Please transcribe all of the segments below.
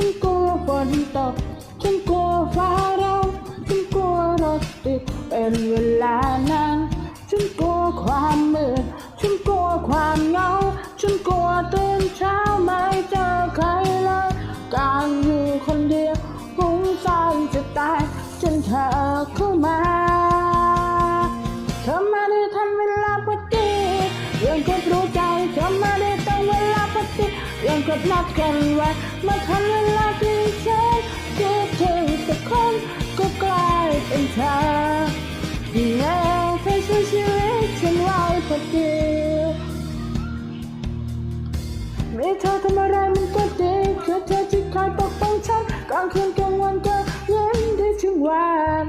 ฉันกลัวฝนตก ฉันกลัวฟ้าร้องฉันกลัวรถติดเป็นเวลานานฉันกลัวความมืด ฉันกลัวความเหงา ฉันกลัวตื่นเช้าไม่เจอใครเลยการอยู่คนเดียวฟุ้งซ่านจะตายจนเธอเข้ามาเธอมาได้ทันเวลาพอดียังกับรู้ใจเธอมาได้ตรงเวลาพอดียังกับนัดกันไว้มาทันเวลา ธอที่แม้เธอช่วยชีวิตฉันไว้พอดีมีเธอทำอะไรมันก็ดีคือเธอที่คอยปกป้องฉันกลางคืนกลางวันก็เย็นได้ถึงวัน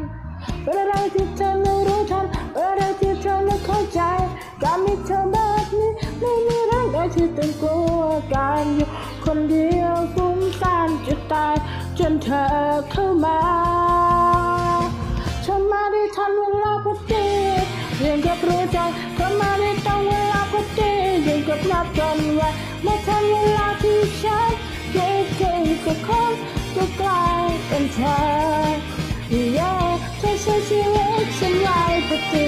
เป็นอะไรที่เธอไม่รู้ทันเป็นอะไรที่เธอไม่เข้าใจการมีเธอแบบนี้ไม่มีเรื่องใดที่ต้องกลัวการอยู่คนเดียวฟุ้งซ่านจะตายจนเธอเข้ามา เป็นเธอ Yeah เธอช่วยชีวิตฉันไว้พอดี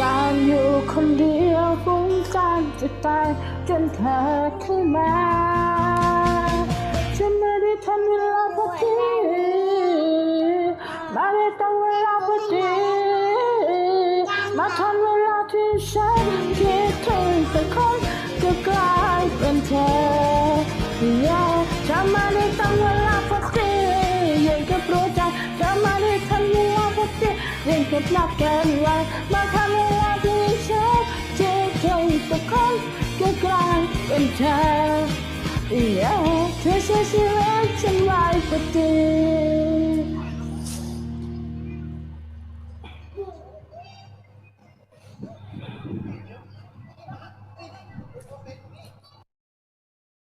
การอยู่คนเดียวฟุ้งซ่านจะตายจนเธอขึ้นมา เวลาพอดี มาทันเวลาที่ฉันคิดถึงสักคนก็กลายเป็นเธอ Yeah ฉันมาได้ตั้งเวลาพอดียังกับรู้ใจฉันมาได้ทันเวลาพอดียังกับนัดกันไว้มาทันเวลาที่ฉันคิดถึงสักคนก็กลายเป็นเธอ Yeah เธอช่วยชีวิตฉันไว้พอดี